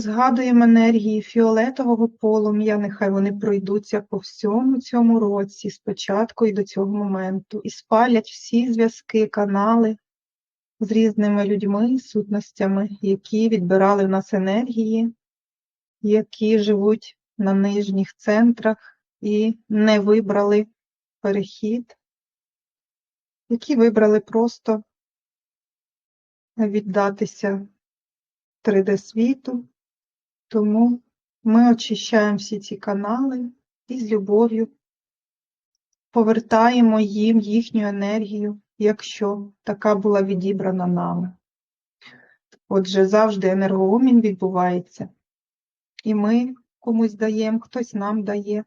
Згадуємо енергії фіолетового полум'я, нехай вони пройдуться по всьому цьому році, спочатку і до цього моменту, і спалять всі зв'язки, канали з різними людьми, сутностями, які відбирали в нас енергії, які живуть на нижніх центрах і не вибрали перехід, які вибрали просто віддатися 3D-світу. Тому ми очищаємо всі ці канали і з любов'ю повертаємо їм їхню енергію, якщо така була відібрана нами. Отже, завжди енергоумін відбувається. І ми комусь даємо, хтось нам дає.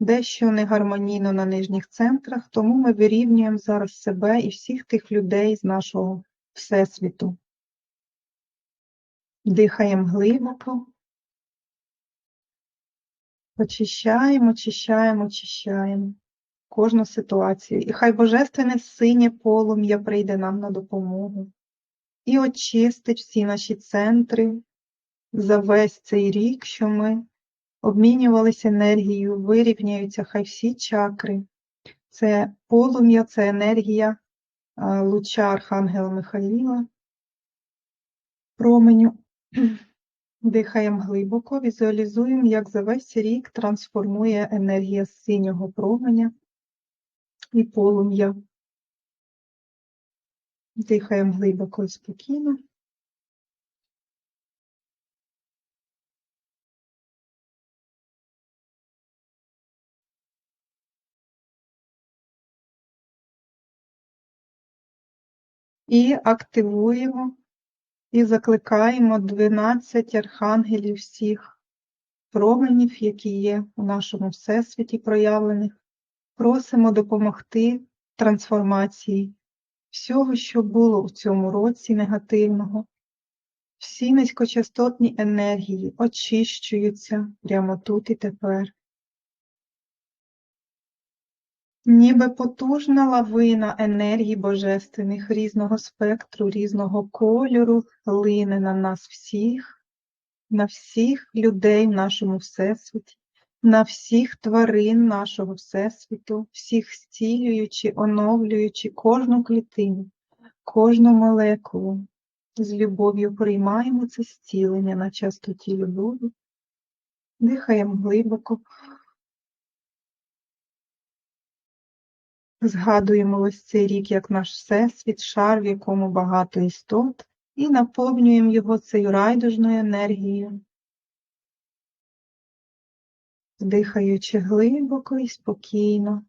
Дещо не гармонійно на нижніх центрах, тому ми вирівнюємо зараз себе і всіх тих людей з нашого Всесвіту. Дихаємо глибоко. Очищаємо, очищаємо, очищаємо кожну ситуацію. І хай божественне синє полум'я прийде нам на допомогу і очистить всі наші центри за весь цей рік, що ми обмінювалися енергією, вирівняються хай всі чакри. Це полум'я, це енергія луча Архангела Михаїла, променю. Дихаємо глибоко, візуалізуємо, як за весь рік трансформує енергія синього променя і полум'я. Дихаємо глибоко і спокійно. І активуємо і закликаємо 12 архангелів всіх променів, які є у нашому всесвіті проявлених. Просимо допомогти трансформації всього, що було в цьому році негативного. Всі низькочастотні енергії очищуються прямо тут і тепер. Ніби потужна лавина енергій божественних різного спектру, різного кольору лине на нас всіх, на всіх людей в нашому всесвіті, на всіх тварин нашого всесвіту, всіх зцілюючи, оновлюючи кожну клітину, кожну молекулу. З любов'ю приймаємо це зцілення на частоті любові, дихаємо глибоко. Згадуємо ось цей рік як наш всесвіт, шар, в якому багато істот, і наповнюємо його цією райдужною енергією, дихаючи глибоко і спокійно.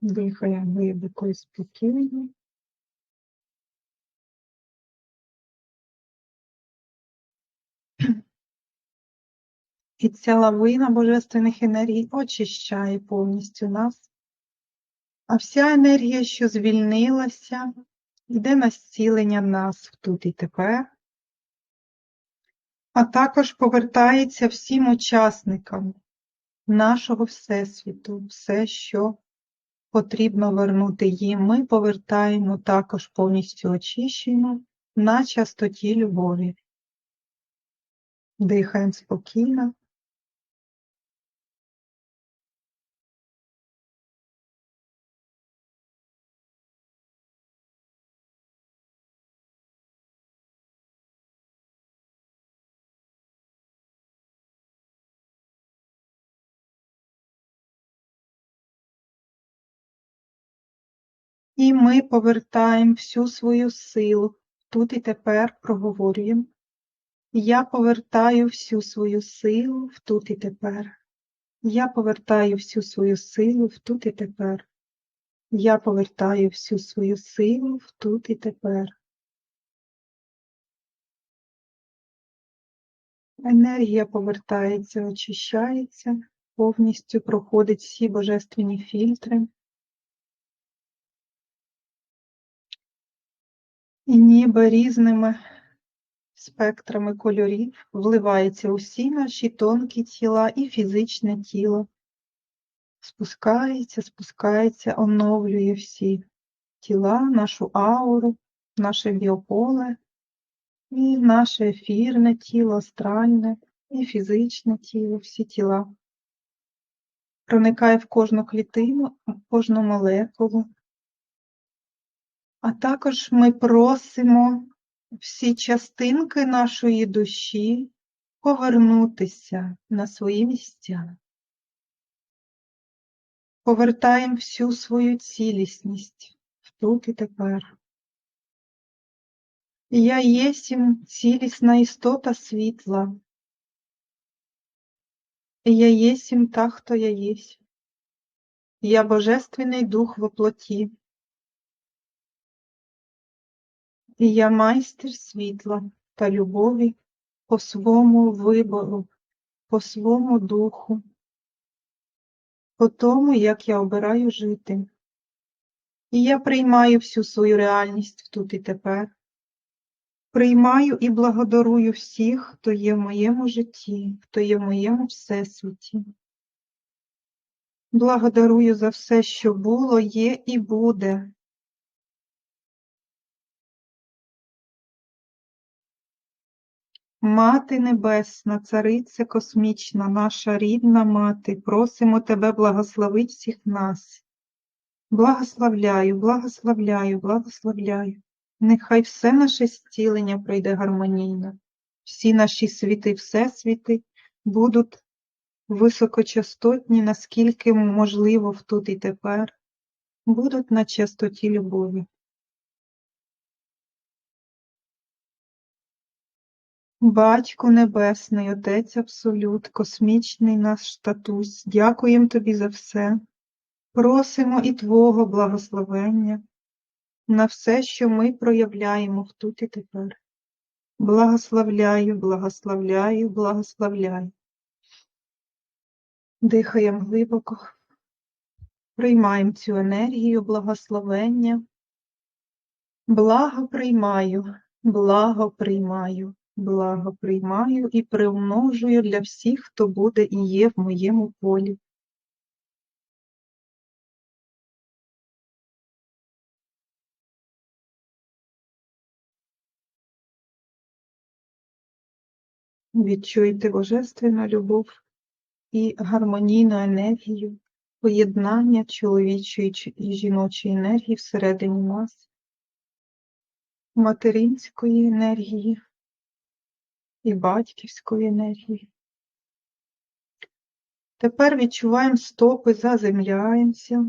Дихаємо глибоко і спокійно. І ця лавина божественних енергій очищає повністю нас. А вся енергія, що звільнилася, йде на зцілення нас тут і тепер, а також повертається всім учасникам нашого Всесвіту, все, що потрібно вернути їм, ми повертаємо також повністю очищено на частоті любові. Дихаємо спокійно. І ми повертаємо всю свою силу. Тут і тепер проговорюємо. Я повертаю всю свою силу в тут і тепер. Я повертаю всю свою силу в тут і тепер. Я повертаю всю свою силу в тут і тепер. Енергія повертається, очищається, повністю проходить всі божественні фільтри. І ніби різними спектрами кольорів вливаються усі наші тонкі тіла і фізичне тіло. Спускається, спускається, оновлює всі тіла, нашу ауру, наше біополе і наше ефірне тіло, астральне і фізичне тіло, всі тіла. Проникає в кожну клітину, в кожну молекулу. А також ми просимо всі частинки нашої душі повернутися на свої місця. Повертаємо всю свою цілісність тут і тепер. Я єсмь цілісна істота світла. Я єсмь та, хто я єсмь. Я Божественний Дух во плоті. І я майстер світла та любові по свому вибору, по свому духу, по тому, як я обираю жити. І я приймаю всю свою реальність тут і тепер. Приймаю і благодарую всіх, хто є в моєму житті, хто є в моєму всесвіті. Благодарую за все, що було, є і буде. Мати Небесна, Цариця Космічна, наша рідна мати, просимо Тебе благословить всіх нас. Благословляю, благословляю, благословляю. Нехай все наше зцілення пройде гармонійно. Всі наші світи, всесвіти будуть високочастотні, наскільки можливо в тут і тепер, будуть на частоті любові. Батько Небесний, Отець Абсолют, космічний наш татусь, дякуємо Тобі за все. Просимо і Твого благословення на все, що ми проявляємо тут і тепер. Благословляю, благословляю, благословляю. Дихаємо глибоко, приймаємо цю енергію благословення. Благо приймаю, благо приймаю, благо приймаю і примножую для всіх, хто буде і є в моєму полі. Відчуйте божественну любов і гармонійну енергію, поєднання чоловічої і жіночої енергії всередині нас, материнської енергії і батьківської енергії. Тепер відчуваємо стопи, заземляємося,